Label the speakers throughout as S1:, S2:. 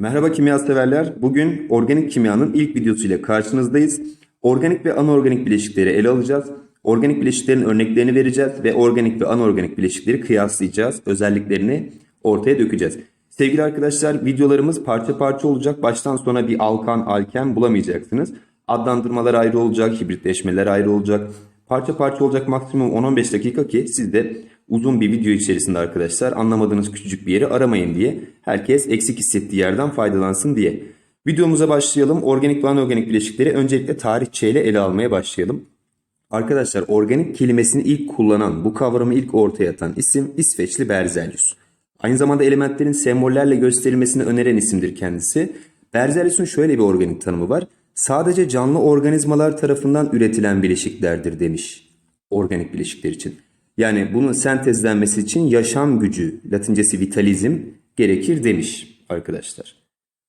S1: Merhaba kimya severler. Bugün organik kimyanın ilk videosuyla karşınızdayız. Organik ve anorganik bileşikleri ele alacağız. Organik bileşiklerin örneklerini vereceğiz ve organik ve anorganik bileşikleri kıyaslayacağız. Özelliklerini ortaya dökeceğiz. Sevgili arkadaşlar videolarımız parça parça olacak. Baştan sona bir alkan, alken bulamayacaksınız. Adlandırmalar ayrı olacak, hibritleşmeler ayrı olacak. Parça parça olacak maksimum 10-15 dakika ki siz de uzun bir video içerisinde arkadaşlar anlamadığınız küçücük bir yeri aramayın diye herkes eksik hissettiği yerden faydalansın diye. Videomuza başlayalım. Organik ve anorganik bileşikleri öncelikle tarihçeyle ele almaya başlayalım. Arkadaşlar organik kelimesini ilk kullanan, bu kavramı ilk ortaya atan isim İsveçli Berzelius. Aynı zamanda elementlerin sembollerle gösterilmesini öneren isimdir kendisi. Berzelius'un şöyle bir organik tanımı var. Sadece canlı organizmalar tarafından üretilen bileşiklerdir demiş organik bileşikler için. Yani bunun sentezlenmesi için yaşam gücü, latincesi vitalizm gerekir demiş arkadaşlar.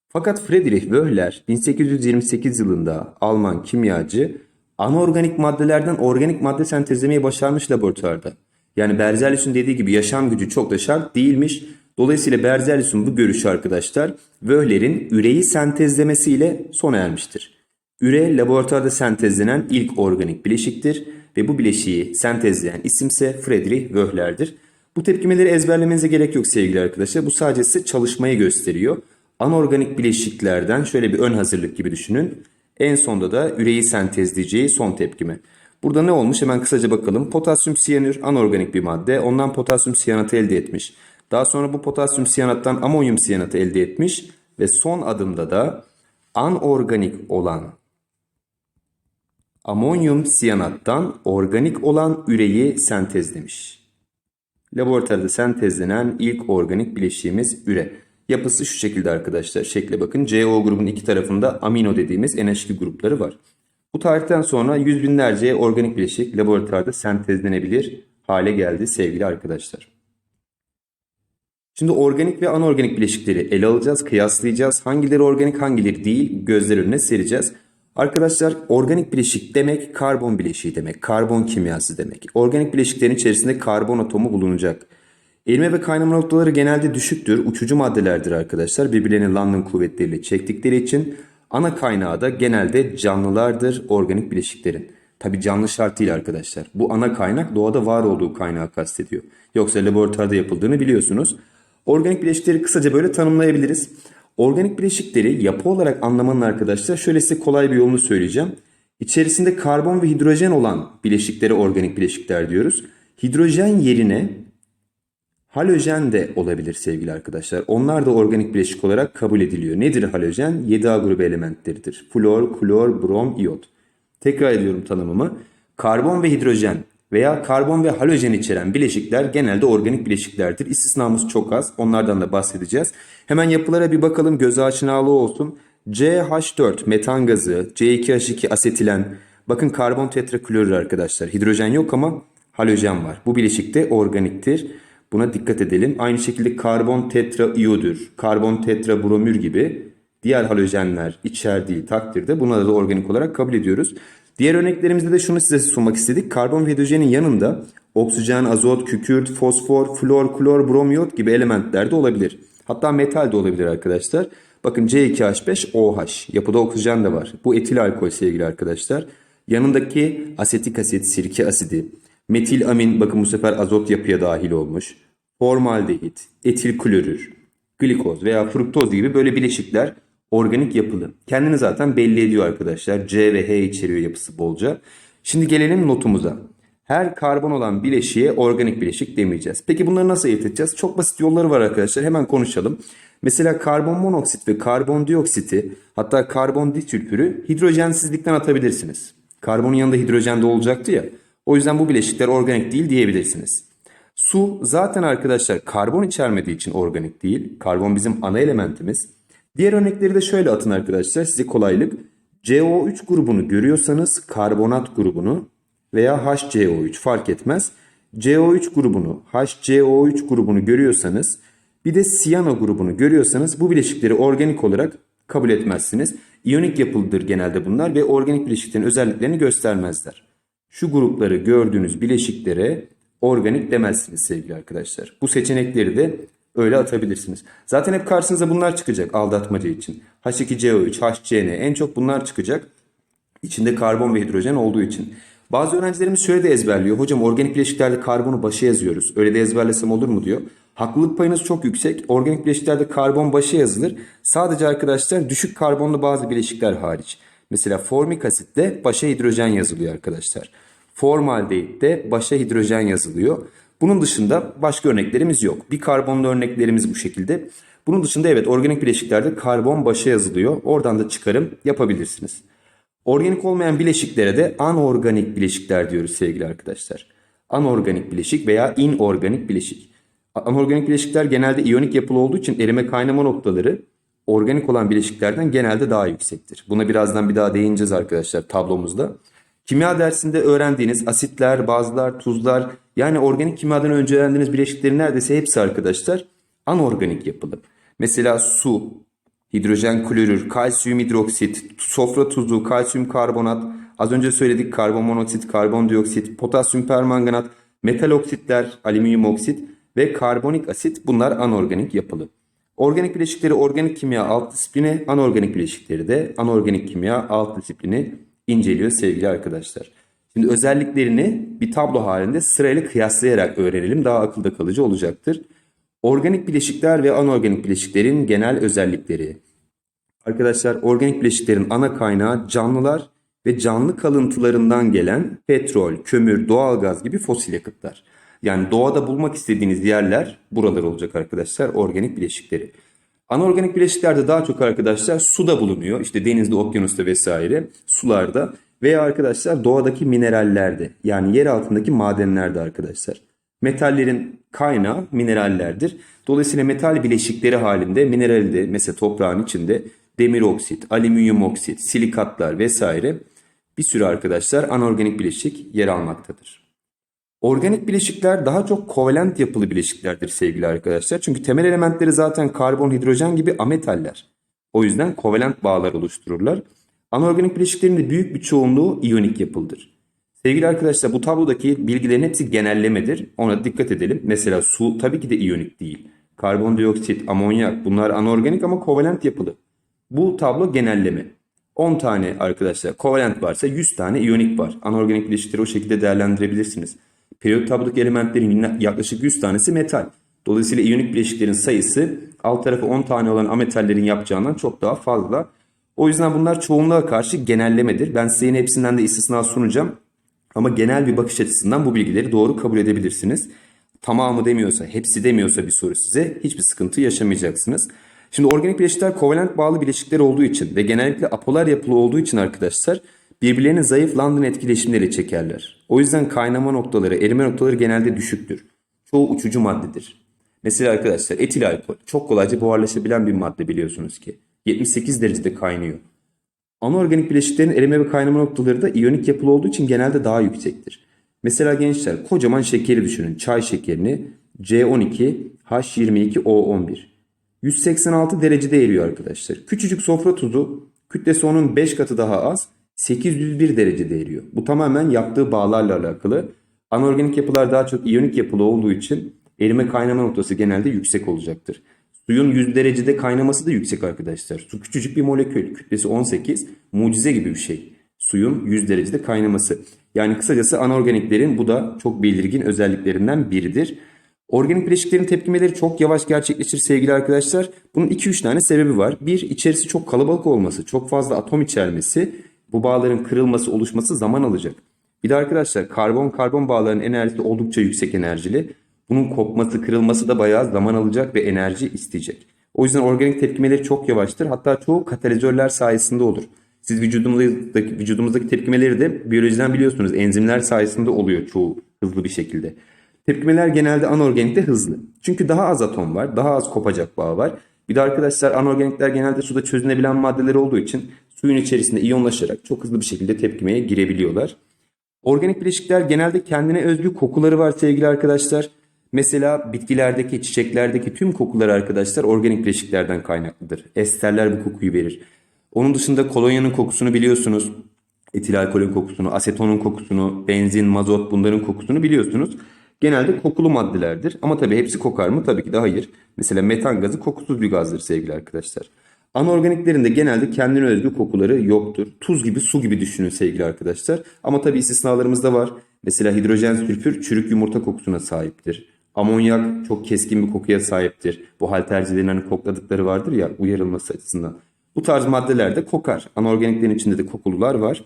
S1: Fakat Friedrich Wöhler 1828 yılında Alman kimyacı anorganik maddelerden organik madde sentezlemeyi başarmış laboratuvarda. Yani Berzelius'un dediği gibi yaşam gücü çok da şart değilmiş. Dolayısıyla Berzelius'un bu görüşü arkadaşlar Wöhler'in üreyi sentezlemesiyle sona ermiştir. Üre laboratuvarda sentezlenen ilk organik bileşiktir ve bu bileşiği sentezleyen isimse Friedrich Wöhler'dir. Bu tepkimeleri ezberlemenize gerek yok sevgili arkadaşlar. Bu sadece size çalışmayı gösteriyor. Anorganik bileşiklerden şöyle bir ön hazırlık gibi düşünün. En sonda da üreyi sentezleyeceği son tepkime. Burada ne olmuş hemen kısaca bakalım. Potasyum siyanür anorganik bir madde. Ondan potasyum siyanatı elde etmiş. Daha sonra bu potasyum siyanattan amonyum siyanatı elde etmiş. Ve son adımda da anorganik olan amonyum siyanattan organik olan üreyi sentezlemiş. Laboratuvarda sentezlenen ilk organik bileşiğimiz üre. Yapısı şu şekilde arkadaşlar. Şekle bakın. CO grubun iki tarafında amino dediğimiz NH2 grupları var. Bu tarihten sonra yüz binlerce organik bileşik laboratuvarda sentezlenebilir hale geldi sevgili arkadaşlar. Şimdi organik ve anorganik bileşikleri ele alacağız, kıyaslayacağız. Hangileri organik, hangileri değil gözler önüne sereceğiz. Arkadaşlar organik bileşik demek karbon bileşiği demek, karbon kimyası demek. Organik bileşiklerin içerisinde karbon atomu bulunacak. Erime ve kaynama noktaları genelde düşüktür, uçucu maddelerdir arkadaşlar. Birbirlerinin London kuvvetleriyle çektikleri için ana kaynağı da genelde canlılardır organik bileşiklerin. Tabi canlı şartıyla arkadaşlar. Bu ana kaynak doğada var olduğu kaynağı kastediyor. Yoksa laboratuvarda yapıldığını biliyorsunuz. Organik bileşikleri kısaca böyle tanımlayabiliriz. Organik bileşikleri yapı olarak anlamanın arkadaşlar şöyle size kolay bir yolunu söyleyeceğim. İçerisinde karbon ve hidrojen olan bileşiklere organik bileşikler diyoruz. Hidrojen yerine halojen de olabilir sevgili arkadaşlar. Onlar da organik bileşik olarak kabul ediliyor. Nedir halojen? 7A grubu elementleridir. Flor, klor, brom, iyot. Tekrar ediyorum tanımımı. Karbon ve hidrojen veya karbon ve halojen içeren bileşikler genelde organik bileşiklerdir. İstisnamız çok az. Onlardan da bahsedeceğiz. Hemen yapılara bir bakalım. Göz aşinalığı olsun. CH4 metan gazı, C2H2 asetilen. Bakın karbon tetraklorür arkadaşlar. Hidrojen yok ama halojen var. Bu bileşik de organiktir. Buna dikkat edelim. Aynı şekilde karbon tetraiyodür, karbon tetrabromür gibi diğer halojenler içerdiği takdirde bunları da organik olarak kabul ediyoruz. Diğer örneklerimizde de şunu size sunmak istedik. Karbon ve hidrojenin yanında oksijen, azot, kükürt, fosfor, flor, klor, bromiyot gibi elementler de olabilir. Hatta metal de olabilir arkadaşlar. Bakın C2H5OH yapıda oksijen de var. Bu etil alkol sevgili arkadaşlar. Yanındaki asetik asit, sirke asidi, metil amin bakın bu sefer azot yapıya dahil olmuş. Formaldehit, etil klorür, glikoz veya fruktoz gibi böyle bileşikler organik yapılı. Kendini zaten belli ediyor arkadaşlar. C ve H içeriyor yapısı bolca. Şimdi gelelim notumuza. Her karbon olan bileşiğe organik bileşik demeyeceğiz. Peki bunları nasıl ayırt edeceğiz? Çok basit yolları var arkadaşlar. Hemen konuşalım. Mesela karbon monoksit ve karbondioksiti hatta karbon disülfürü hidrojensizlikten atabilirsiniz. Karbonun yanında hidrojen de olacaktı ya. O yüzden bu bileşikler organik değil diyebilirsiniz. Su zaten arkadaşlar karbon içermediği için organik değil. Karbon bizim ana elementimiz. Diğer örnekleri de şöyle atın arkadaşlar size kolaylık. CO3 grubunu görüyorsanız karbonat grubunu veya HCO3 fark etmez. CO3 grubunu, HCO3 grubunu görüyorsanız bir de siyano grubunu görüyorsanız bu bileşikleri organik olarak kabul etmezsiniz. İyonik yapılıdır genelde bunlar ve organik bileşiklerin özelliklerini göstermezler. Şu grupları gördüğünüz bileşiklere organik demezsiniz sevgili arkadaşlar. Bu seçenekleri de Öyle atabilirsiniz. Zaten hep karşınıza bunlar çıkacak aldatmaca için. H2CO3, HCN en çok bunlar çıkacak. İçinde karbon ve hidrojen olduğu için. Bazı öğrencilerimiz şöyle de ezberliyor. Hocam organik bileşiklerde karbonu başa yazıyoruz. Öyle de ezberlesem olur mu diyor. Haklılık payınız çok yüksek. Organik bileşiklerde karbon başa yazılır. Sadece arkadaşlar düşük karbonlu bazı bileşikler hariç. Mesela formik asitte başa hidrojen yazılıyor arkadaşlar. Formaldehit'te başa hidrojen yazılıyor. Bunun dışında başka örneklerimiz yok. Bir karbonlu örneklerimiz bu şekilde. Bunun dışında evet organik bileşiklerde karbon başa yazılıyor. Oradan da çıkarım yapabilirsiniz. Organik olmayan bileşiklere de anorganik bileşikler diyoruz sevgili arkadaşlar. Anorganik bileşik veya inorganik bileşik. Anorganik bileşikler genelde iyonik yapılı olduğu için erime kaynama noktaları organik olan bileşiklerden genelde daha yüksektir. Buna birazdan bir daha değineceğiz arkadaşlar tablomuzda. Kimya dersinde öğrendiğiniz asitler, bazlar, tuzlar yani organik kimyadan önce öğrendiğiniz bileşiklerin neredeyse hepsi arkadaşlar anorganik yapılı. Mesela su, hidrojen klorür, kalsiyum hidroksit, sofra tuzu, kalsiyum karbonat, az önce söyledik karbon monoksit, karbondioksit, potasyum permanganat, metal oksitler, alüminyum oksit ve karbonik asit bunlar anorganik yapılı. Organik bileşikleri organik kimya alt disiplini, anorganik bileşikleri de anorganik kimya alt disiplini inceliyor sevgili arkadaşlar. Şimdi özelliklerini bir tablo halinde sırayla kıyaslayarak öğrenelim. Daha akılda kalıcı olacaktır. Organik bileşikler ve anorganik bileşiklerin genel özellikleri. Arkadaşlar organik bileşiklerin ana kaynağı canlılar ve canlı kalıntılarından gelen petrol, kömür, doğalgaz gibi fosil yakıtlar. Yani doğada bulmak istediğiniz yerler buralar olacak arkadaşlar organik bileşikleri. Anorganik bileşiklerde daha çok arkadaşlar suda bulunuyor. İşte denizde, okyanusta vesaire sularda veya arkadaşlar doğadaki minerallerde yani yer altındaki madenlerde arkadaşlar. Metallerin kaynağı minerallerdir. Dolayısıyla metal bileşikleri halinde mineralde mesela toprağın içinde demir oksit, alüminyum oksit, silikatlar vesaire bir sürü arkadaşlar anorganik bileşik yer almaktadır. Organik bileşikler daha çok kovalent yapılı bileşiklerdir sevgili arkadaşlar. Çünkü temel elementleri zaten karbon, hidrojen gibi ametaller. O yüzden kovalent bağlar oluştururlar. Anorganik bileşiklerin de büyük bir çoğunluğu iyonik yapılıdır. Sevgili arkadaşlar bu tablodaki bilgilerin hepsi genellemedir. Ona dikkat edelim. Mesela su tabii ki de iyonik değil. Karbondioksit, amonyak bunlar anorganik ama kovalent yapılı. Bu tablo genelleme. 10 tane arkadaşlar kovalent varsa 100 tane iyonik var. Anorganik bileşikleri o şekilde değerlendirebilirsiniz. Periyot tablodaki elementlerin yaklaşık 100 tanesi metal. Dolayısıyla iyonik bileşiklerin sayısı alt tarafı 10 tane olan ametallerin yapacağından çok daha fazla. O yüzden bunlar çoğunluğa karşı genellemedir. Ben size yine hepsinden de istisna sunacağım. Ama genel bir bakış açısından bu bilgileri doğru kabul edebilirsiniz. Tamamı demiyorsa, hepsi demiyorsa bir soru size hiçbir sıkıntı yaşamayacaksınız. Şimdi organik bileşikler kovalent bağlı bileşikler olduğu için ve genellikle apolar yapılı olduğu için arkadaşlar birbirlerinin zayıf London etkileşimleri çekerler. O yüzden kaynama noktaları, erime noktaları genelde düşüktür. Çoğu uçucu maddedir. Mesela arkadaşlar etil alkol çok kolayca buharlaşabilen bir madde biliyorsunuz ki. 78 derecede kaynıyor. Anorganik bileşiklerin erime ve kaynama noktaları da iyonik yapılı olduğu için genelde daha yüksektir. Mesela gençler kocaman şekeri düşünün. Çay şekerini C12 H22O11. 186 derecede eriyor arkadaşlar. Küçücük sofra tuzu kütlesi onun 5 katı daha az 801 derecede eriyor. Bu tamamen yaptığı bağlarla alakalı. Anorganik yapılar daha çok iyonik yapılı olduğu için erime kaynama noktası genelde yüksek olacaktır. Suyun 100 derecede kaynaması da yüksek arkadaşlar. Su küçücük bir molekül. Kütlesi 18. Mucize gibi bir şey. Suyun 100 derecede kaynaması. Yani kısacası anorganiklerin bu da çok belirgin özelliklerinden biridir. Organik bileşiklerin tepkimeleri çok yavaş gerçekleşir sevgili arkadaşlar. Bunun 2-3 tane sebebi var. Bir, içerisi çok kalabalık olması, çok fazla atom içermesi, bu bağların kırılması, oluşması zaman alacak. Bir de arkadaşlar karbon-karbon bağlarının enerjisi oldukça yüksek enerjili. Bunun kopması, kırılması da bayağı zaman alacak ve enerji isteyecek. O yüzden organik tepkimeleri çok yavaştır. Hatta çoğu katalizörler sayesinde olur. Siz vücudumuzdaki, vücudumuzdaki tepkimeleri de biyolojiden biliyorsunuz. Enzimler sayesinde oluyor çoğu hızlı bir şekilde. Tepkimeler genelde anorganikte hızlı. Çünkü daha az atom var, daha az kopacak bağ var. Bir de arkadaşlar anorganikler genelde suda çözünebilen maddeler olduğu için suyun içerisinde iyonlaşarak çok hızlı bir şekilde tepkimeye girebiliyorlar. Organik bileşikler genelde kendine özgü kokuları var sevgili arkadaşlar. Mesela bitkilerdeki, çiçeklerdeki tüm kokular arkadaşlar organik bileşiklerden kaynaklıdır. Esterler bu kokuyu verir. Onun dışında kolonyanın kokusunu biliyorsunuz. Etil alkolün kokusunu, asetonun kokusunu, benzin, mazot bunların kokusunu biliyorsunuz. genelde kokulu maddelerdir. Ama tabii hepsi kokar mı? Tabii ki de hayır. Mesela metan gazı kokusuz bir gazdır sevgili arkadaşlar. Anorganiklerin de genelde kendine özgü kokuları yoktur. Tuz gibi, su gibi düşünün sevgili arkadaşlar. Ama tabii istisnalarımız da var. Mesela hidrojen sülfür çürük yumurta kokusuna sahiptir. Amonyak çok keskin bir kokuya sahiptir. Bu haltercilerin hani kokladıkları vardır ya uyarılması açısından. Bu tarz maddeler de kokar. Anorganiklerin içinde de kokulular var.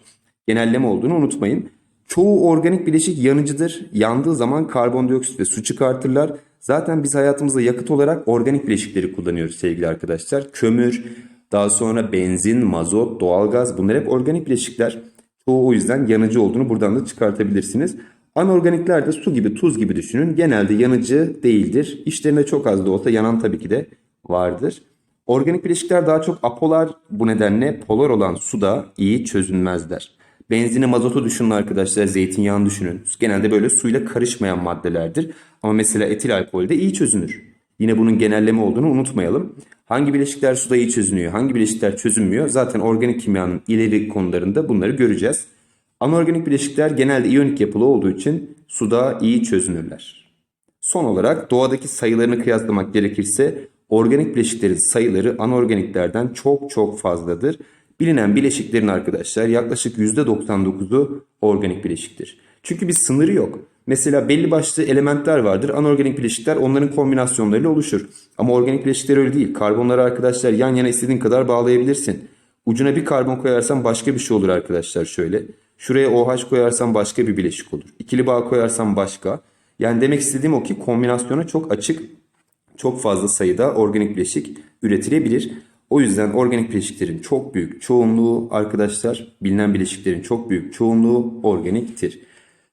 S1: Genelleme olduğunu unutmayın. Çoğu organik bileşik yanıcıdır. Yandığı zaman karbondioksit ve su çıkartırlar. Zaten biz hayatımızda yakıt olarak organik bileşikleri kullanıyoruz sevgili arkadaşlar. Kömür, daha sonra benzin, mazot, doğalgaz bunlar hep organik bileşikler. Çoğu o yüzden yanıcı olduğunu buradan da çıkartabilirsiniz. Anorganikler de su gibi, tuz gibi düşünün. Genelde yanıcı değildir. İşlerinde çok az da olsa yanan tabii ki de vardır. Organik bileşikler daha çok apolar bu nedenle polar olan suda iyi çözünmezler. Benzini mazotu düşünün arkadaşlar zeytinyağını düşünün. Genelde böyle suyla karışmayan maddelerdir. Ama mesela etil alkol de iyi çözünür. Yine bunun genelleme olduğunu unutmayalım. Hangi bileşikler suda iyi çözünüyor, hangi bileşikler çözünmüyor? Zaten organik kimyanın ileri konularında bunları göreceğiz. Anorganik bileşikler genelde iyonik yapılı olduğu için suda iyi çözünürler. Son olarak doğadaki sayılarını kıyaslamak gerekirse organik bileşiklerin sayıları anorganiklerden çok çok fazladır. Bilinen bileşiklerin arkadaşlar yaklaşık %99'u organik bileşiktir. Çünkü bir sınırı yok. Mesela belli başlı elementler vardır. Anorganik bileşikler onların kombinasyonlarıyla oluşur. Ama organik bileşikler öyle değil. Karbonları arkadaşlar yan yana istediğin kadar bağlayabilirsin. Ucuna bir karbon koyarsan başka bir şey olur arkadaşlar şöyle. Şuraya OH koyarsan başka bir bileşik olur. İkili bağ koyarsan başka. Yani demek istediğim o ki kombinasyona çok açık, çok fazla sayıda organik bileşik üretilebilir. O yüzden organik bileşiklerin çok büyük çoğunluğu arkadaşlar bilinen bileşiklerin çok büyük çoğunluğu organiktir.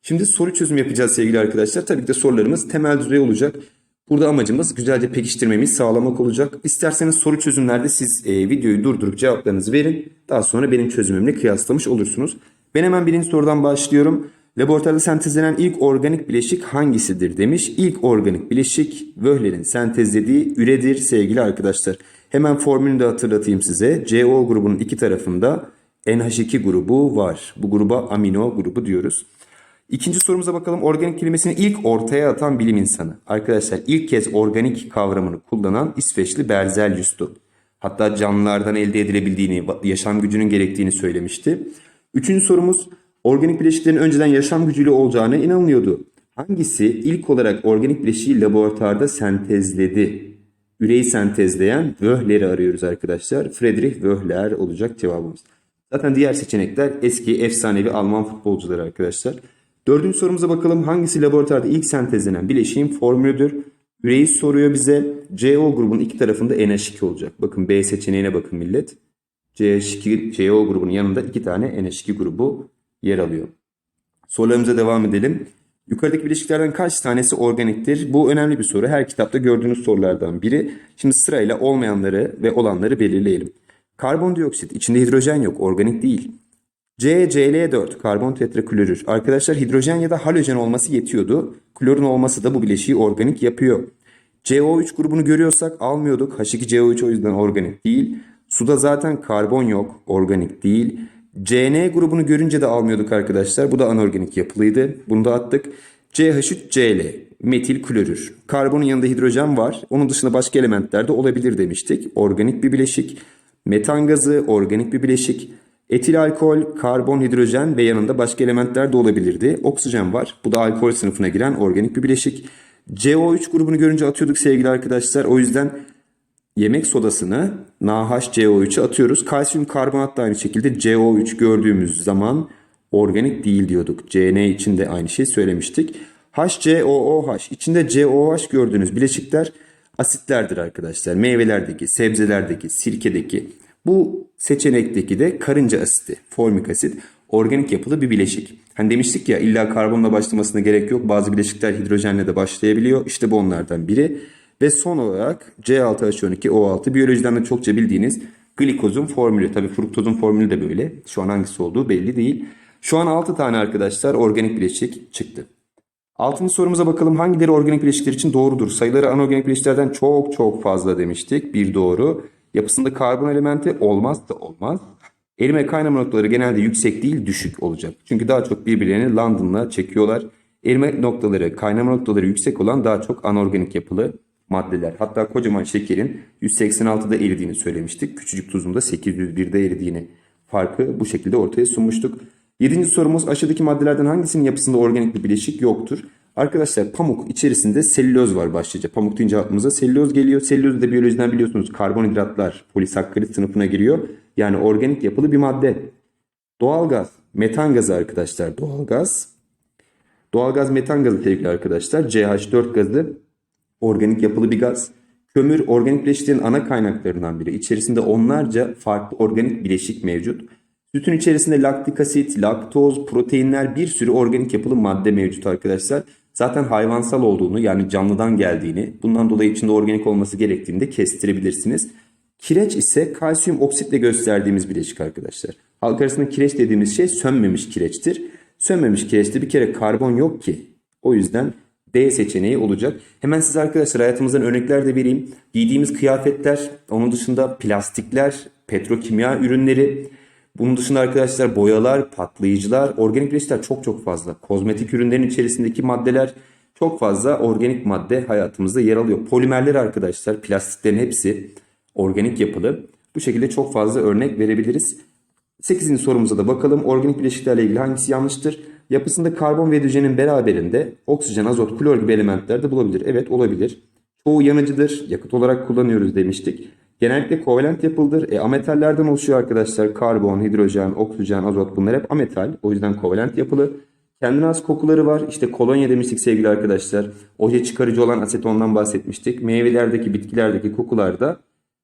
S1: Şimdi soru çözüm yapacağız sevgili arkadaşlar. Tabii ki de sorularımız temel düzey olacak. Burada amacımız güzelce pekiştirmemizi sağlamak olacak. İsterseniz soru çözümlerde siz e, videoyu durdurup cevaplarınızı verin. Daha sonra benim çözümümle kıyaslamış olursunuz. Ben hemen birinci sorudan başlıyorum. Laboratuvarda sentezlenen ilk organik bileşik hangisidir demiş. İlk organik bileşik Wöhler'in sentezlediği üredir sevgili arkadaşlar. Hemen formülünü de hatırlatayım size. CO grubunun iki tarafında NH2 grubu var. Bu gruba amino grubu diyoruz. İkinci sorumuza bakalım. Organik kelimesini ilk ortaya atan bilim insanı. Arkadaşlar ilk kez organik kavramını kullanan İsveçli Berzelius'tu. Hatta canlılardan elde edilebildiğini, yaşam gücünün gerektiğini söylemişti. Üçüncü sorumuz organik bileşiklerin önceden yaşam gücüyle olacağına inanılıyordu. Hangisi ilk olarak organik bileşiği laboratuvarda sentezledi? Üreyi sentezleyen Wöhler'i arıyoruz arkadaşlar. Friedrich Wöhler olacak cevabımız. Zaten diğer seçenekler eski efsanevi Alman futbolcuları arkadaşlar. Dördüncü sorumuza bakalım. Hangisi laboratuvarda ilk sentezlenen bileşiğin formülüdür? Üreyi soruyor bize. CO grubunun iki tarafında NH2 olacak. Bakın B seçeneğine bakın millet. CH2, CO grubunun yanında iki tane NH2 grubu yer alıyor. Sorularımıza devam edelim. Yukarıdaki bileşiklerden kaç tanesi organiktir? Bu önemli bir soru. Her kitapta gördüğünüz sorulardan biri. Şimdi sırayla olmayanları ve olanları belirleyelim. Karbondioksit içinde hidrojen yok, organik değil. CCl4 karbon tetraklorür. Arkadaşlar hidrojen ya da halojen olması yetiyordu. Klorun olması da bu bileşiği organik yapıyor. CO3 grubunu görüyorsak almıyorduk. H2CO3 o yüzden organik değil. Suda zaten karbon yok, organik değil. CN grubunu görünce de almıyorduk arkadaşlar. Bu da anorganik yapılıydı. Bunu da attık. CH3Cl metil klorür. Karbonun yanında hidrojen var. Onun dışında başka elementler de olabilir demiştik. Organik bir bileşik. Metan gazı organik bir bileşik. Etil alkol, karbon, hidrojen ve yanında başka elementler de olabilirdi. Oksijen var. Bu da alkol sınıfına giren organik bir bileşik. CO3 grubunu görünce atıyorduk sevgili arkadaşlar. O yüzden yemek sodasını NaHCO3'e atıyoruz. Kalsiyum karbonat da aynı şekilde CO3 gördüğümüz zaman organik değil diyorduk. CN için de aynı şey söylemiştik. HCOOH içinde COOH gördüğünüz bileşikler asitlerdir arkadaşlar. Meyvelerdeki, sebzelerdeki, sirkedeki. Bu seçenekteki de karınca asiti, formik asit, organik yapılı bir bileşik. Hani demiştik ya illa karbonla başlamasına gerek yok. Bazı bileşikler hidrojenle de başlayabiliyor. İşte bu onlardan biri. Ve son olarak C6H12O6 biyolojiden de çokça bildiğiniz glikozun formülü. Tabi fruktozun formülü de böyle. Şu an hangisi olduğu belli değil. Şu an 6 tane arkadaşlar organik bileşik çıktı. Altıncı sorumuza bakalım. Hangileri organik bileşikler için doğrudur? Sayıları anorganik bileşiklerden çok çok fazla demiştik. Bir doğru. Yapısında karbon elementi olmaz da olmaz. Erime kaynama noktaları genelde yüksek değil düşük olacak. Çünkü daha çok birbirlerini London'la çekiyorlar. Erime noktaları, kaynama noktaları yüksek olan daha çok anorganik yapılı maddeler. Hatta kocaman şekerin 186'da eridiğini söylemiştik. Küçücük tuzun da 801'de eridiğini farkı bu şekilde ortaya sunmuştuk. Yedinci sorumuz aşağıdaki maddelerden hangisinin yapısında organik bir bileşik yoktur? Arkadaşlar pamuk içerisinde selüloz var başlıca. Pamuk deyince aklımıza selüloz geliyor. Selüloz da biyolojiden biliyorsunuz karbonhidratlar, polisakkarit sınıfına giriyor. Yani organik yapılı bir madde. Doğalgaz, metan gazı arkadaşlar doğalgaz. Doğalgaz metan gazı sevgili arkadaşlar. CH4 gazı organik yapılı bir gaz. Kömür organik bileşiklerin ana kaynaklarından biri. İçerisinde onlarca farklı organik bileşik mevcut. Sütün içerisinde laktik asit, laktoz, proteinler bir sürü organik yapılı madde mevcut arkadaşlar. Zaten hayvansal olduğunu yani canlıdan geldiğini bundan dolayı içinde organik olması gerektiğini de kestirebilirsiniz. Kireç ise kalsiyum oksitle gösterdiğimiz bileşik arkadaşlar. Halk arasında kireç dediğimiz şey sönmemiş kireçtir. Sönmemiş kireçte bir kere karbon yok ki. O yüzden B seçeneği olacak. Hemen size arkadaşlar hayatımızdan örnekler de vereyim. Giydiğimiz kıyafetler, onun dışında plastikler, petrokimya ürünleri, bunun dışında arkadaşlar boyalar, patlayıcılar, organik bileşikler çok çok fazla. Kozmetik ürünlerin içerisindeki maddeler çok fazla organik madde hayatımızda yer alıyor. Polimerler arkadaşlar, plastiklerin hepsi organik yapılı. Bu şekilde çok fazla örnek verebiliriz. 8. sorumuza da bakalım. Organik bileşiklerle ilgili hangisi yanlıştır? Yapısında karbon ve hidrojenin beraberinde oksijen, azot, klor gibi elementler de bulabilir. Evet olabilir. Çoğu yanıcıdır. Yakıt olarak kullanıyoruz demiştik. Genellikle kovalent yapıldır. E, ametallerden oluşuyor arkadaşlar. Karbon, hidrojen, oksijen, azot bunlar hep ametal. O yüzden kovalent yapılı. Kendine az kokuları var. İşte kolonya demiştik sevgili arkadaşlar. Oje çıkarıcı olan asetondan bahsetmiştik. Meyvelerdeki, bitkilerdeki kokular da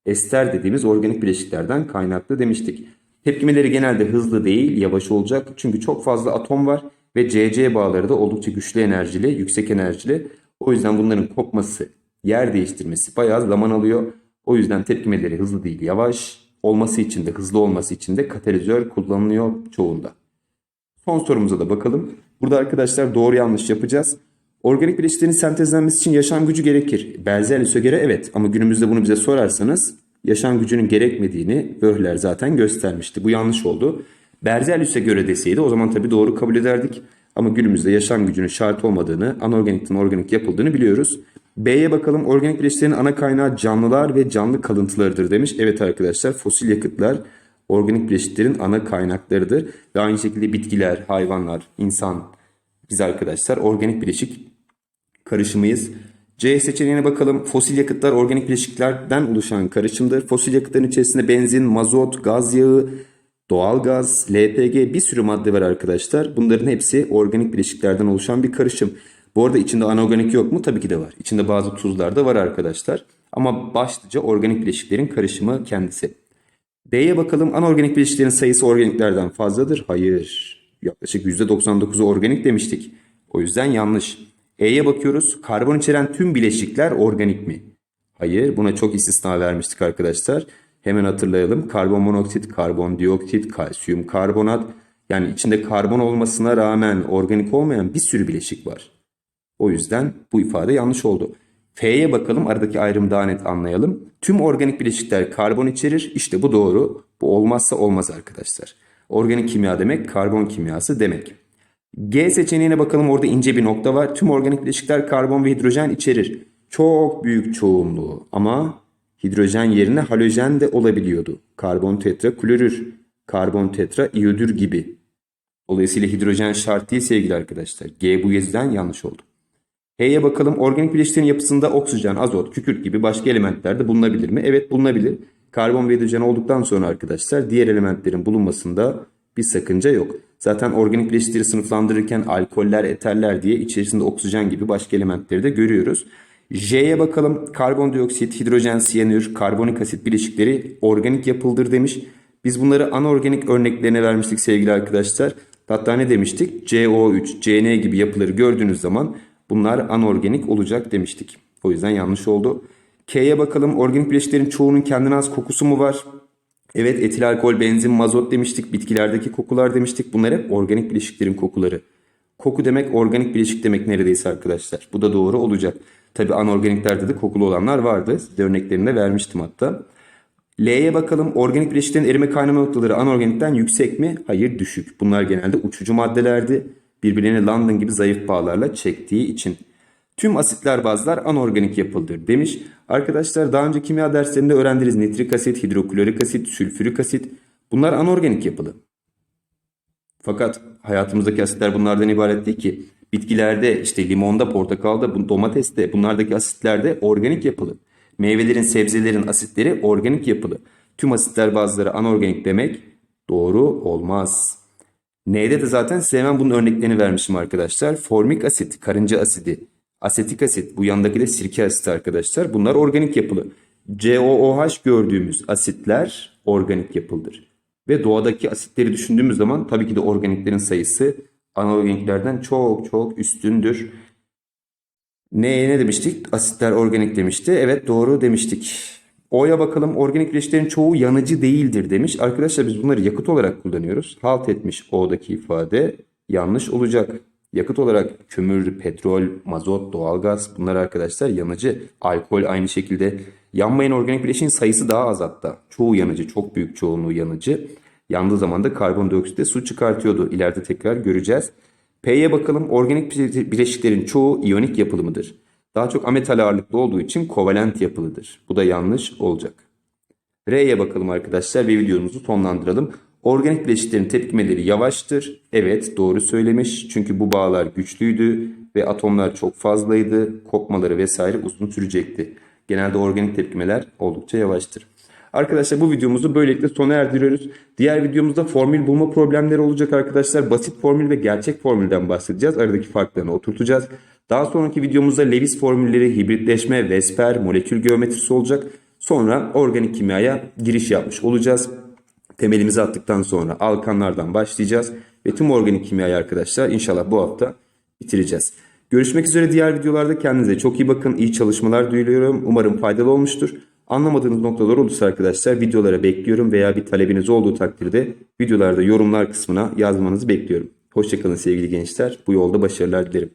S1: ester dediğimiz organik bileşiklerden kaynaklı demiştik. Tepkimeleri genelde hızlı değil, yavaş olacak. Çünkü çok fazla atom var ve CC bağları da oldukça güçlü enerjili, yüksek enerjili. O yüzden bunların kopması, yer değiştirmesi bayağı zaman alıyor. O yüzden tepkimeleri hızlı değil, yavaş. Olması için de, hızlı olması için de katalizör kullanılıyor çoğunda. Son sorumuza da bakalım. Burada arkadaşlar doğru yanlış yapacağız. Organik bileşiklerin sentezlenmesi için yaşam gücü gerekir. Berzelius'e göre evet ama günümüzde bunu bize sorarsanız yaşam gücünün gerekmediğini Böhler zaten göstermişti. Bu yanlış oldu. Berzelius'e göre deseydi o zaman tabii doğru kabul ederdik. Ama günümüzde yaşam gücünün şart olmadığını, anorganikten organik yapıldığını biliyoruz. B'ye bakalım. Organik bileşiklerin ana kaynağı canlılar ve canlı kalıntılarıdır demiş. Evet arkadaşlar fosil yakıtlar organik bileşiklerin ana kaynaklarıdır. Ve aynı şekilde bitkiler, hayvanlar, insan, biz arkadaşlar organik bileşik karışımıyız. C seçeneğine bakalım. Fosil yakıtlar organik bileşiklerden oluşan karışımdır. Fosil yakıtların içerisinde benzin, mazot, gaz yağı, doğalgaz, LPG bir sürü madde var arkadaşlar. Bunların hepsi organik bileşiklerden oluşan bir karışım. Bu arada içinde anorganik yok mu? Tabii ki de var. İçinde bazı tuzlar da var arkadaşlar. Ama başlıca organik bileşiklerin karışımı kendisi. D'ye bakalım. Anorganik bileşiklerin sayısı organiklerden fazladır. Hayır. Yaklaşık %99'u organik demiştik. O yüzden yanlış. E'ye bakıyoruz. Karbon içeren tüm bileşikler organik mi? Hayır. Buna çok istisna vermiştik arkadaşlar. Hemen hatırlayalım. Karbon monoksit, karbon dioksit, kalsiyum karbonat. Yani içinde karbon olmasına rağmen organik olmayan bir sürü bileşik var. O yüzden bu ifade yanlış oldu. F'ye bakalım aradaki ayrımı daha net anlayalım. Tüm organik bileşikler karbon içerir. İşte bu doğru. Bu olmazsa olmaz arkadaşlar. Organik kimya demek karbon kimyası demek. G seçeneğine bakalım orada ince bir nokta var. Tüm organik bileşikler karbon ve hidrojen içerir. Çok büyük çoğunluğu ama hidrojen yerine halojen de olabiliyordu. Karbon tetra klorür, karbon tetra iyodür gibi. Dolayısıyla hidrojen şart değil sevgili arkadaşlar. G bu yüzden yanlış oldu. H'ye bakalım. Organik bileşiklerin yapısında oksijen, azot, kükürt gibi başka elementler de bulunabilir mi? Evet bulunabilir. Karbon ve hidrojen olduktan sonra arkadaşlar diğer elementlerin bulunmasında bir sakınca yok. Zaten organik bileşikleri sınıflandırırken alkoller, eterler diye içerisinde oksijen gibi başka elementleri de görüyoruz. J'ye bakalım. Karbondioksit, hidrojen, siyanür, karbonik asit bileşikleri organik yapıldır demiş. Biz bunları anorganik örneklerine vermiştik sevgili arkadaşlar. Hatta ne demiştik? CO3, CN gibi yapıları gördüğünüz zaman bunlar anorganik olacak demiştik. O yüzden yanlış oldu. K'ye bakalım. Organik bileşiklerin çoğunun kendine az kokusu mu var? Evet etil alkol, benzin, mazot demiştik. Bitkilerdeki kokular demiştik. Bunlar hep organik bileşiklerin kokuları. Koku demek organik bileşik demek neredeyse arkadaşlar. Bu da doğru olacak. Tabi anorganiklerde de kokulu olanlar vardı. Size örneklerini de vermiştim hatta. L'ye bakalım. Organik bileşiklerin erime kaynama noktaları anorganikten yüksek mi? Hayır düşük. Bunlar genelde uçucu maddelerdi. Birbirlerini London gibi zayıf bağlarla çektiği için. Tüm asitler bazlar anorganik yapılıdır demiş. Arkadaşlar daha önce kimya derslerinde öğrendiniz nitrik asit, hidroklorik asit, sülfürik asit. Bunlar anorganik yapılı. Fakat hayatımızdaki asitler bunlardan ibaret değil ki. Bitkilerde işte limonda, portakalda, domateste bunlardaki asitler de organik yapılı. Meyvelerin, sebzelerin asitleri organik yapılı. Tüm asitler bazıları anorganik demek doğru olmaz. N'de de zaten size hemen bunun örneklerini vermişim arkadaşlar. Formik asit, karınca asidi, asetik asit, bu yandaki de sirke asiti arkadaşlar. Bunlar organik yapılı. COOH gördüğümüz asitler organik yapılıdır. Ve doğadaki asitleri düşündüğümüz zaman tabii ki de organiklerin sayısı anorganiklerden çok çok üstündür. Neye ne demiştik? Asitler organik demişti. Evet doğru demiştik. O'ya bakalım. Organik bileşiklerin çoğu yanıcı değildir demiş. Arkadaşlar biz bunları yakıt olarak kullanıyoruz. Halt etmiş O'daki ifade yanlış olacak. Yakıt olarak kömür, petrol, mazot, doğalgaz bunlar arkadaşlar yanıcı. Alkol aynı şekilde. Yanmayan organik bileşiğin sayısı daha az hatta. Çoğu yanıcı, çok büyük çoğunluğu yanıcı. Yandığı zaman da karbondioksit de su çıkartıyordu. İleride tekrar göreceğiz. P'ye bakalım. Organik bile- bileşiklerin çoğu iyonik yapılı mıdır? Daha çok ametal ağırlıklı olduğu için kovalent yapılıdır. Bu da yanlış olacak. R'ye bakalım arkadaşlar ve videomuzu sonlandıralım. Organik bileşiklerin tepkimeleri yavaştır. Evet doğru söylemiş. Çünkü bu bağlar güçlüydü ve atomlar çok fazlaydı. Kopmaları vesaire uzun sürecekti. Genelde organik tepkimeler oldukça yavaştır. Arkadaşlar bu videomuzu böylelikle sona erdiriyoruz. Diğer videomuzda formül bulma problemleri olacak arkadaşlar. Basit formül ve gerçek formülden bahsedeceğiz. Aradaki farklarını oturtacağız. Daha sonraki videomuzda Lewis formülleri, hibritleşme, Vesper, molekül geometrisi olacak. Sonra organik kimyaya giriş yapmış olacağız. Temelimizi attıktan sonra alkanlardan başlayacağız. Ve tüm organik kimyayı arkadaşlar inşallah bu hafta bitireceğiz. Görüşmek üzere diğer videolarda kendinize çok iyi bakın. İyi çalışmalar diliyorum. Umarım faydalı olmuştur. Anlamadığınız noktalar olursa arkadaşlar videolara bekliyorum veya bir talebiniz olduğu takdirde videolarda yorumlar kısmına yazmanızı bekliyorum. Hoşçakalın sevgili gençler. Bu yolda başarılar dilerim.